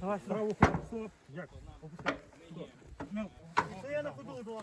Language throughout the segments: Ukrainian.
Давай, справу ходу, стоп. Як? Опускай. Це я на ходу була.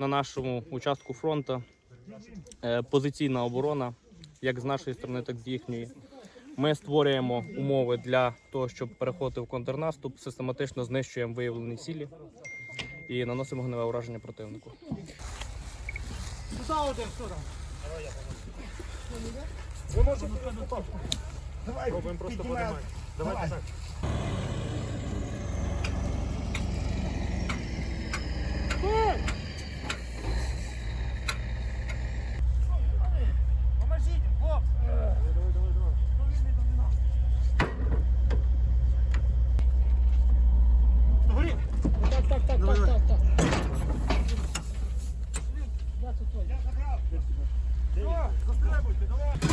на нашому участку фронту е, позиційна оборона, як з нашої сторони, так і з їхньої. Ми створюємо умови для того, щоб переходити в контрнаступ, систематично знищуємо виявлені цілі і наносимо гневе ураження противнику. Ви можете Давай, Пробуємо просто подимати. Давайте так. Поможіть, хлопці. Давай, давай, давай, давай. Горі. Так, так, так, Давай, так, давай. так, так. Я забрав. Все, застрибуйте, давай.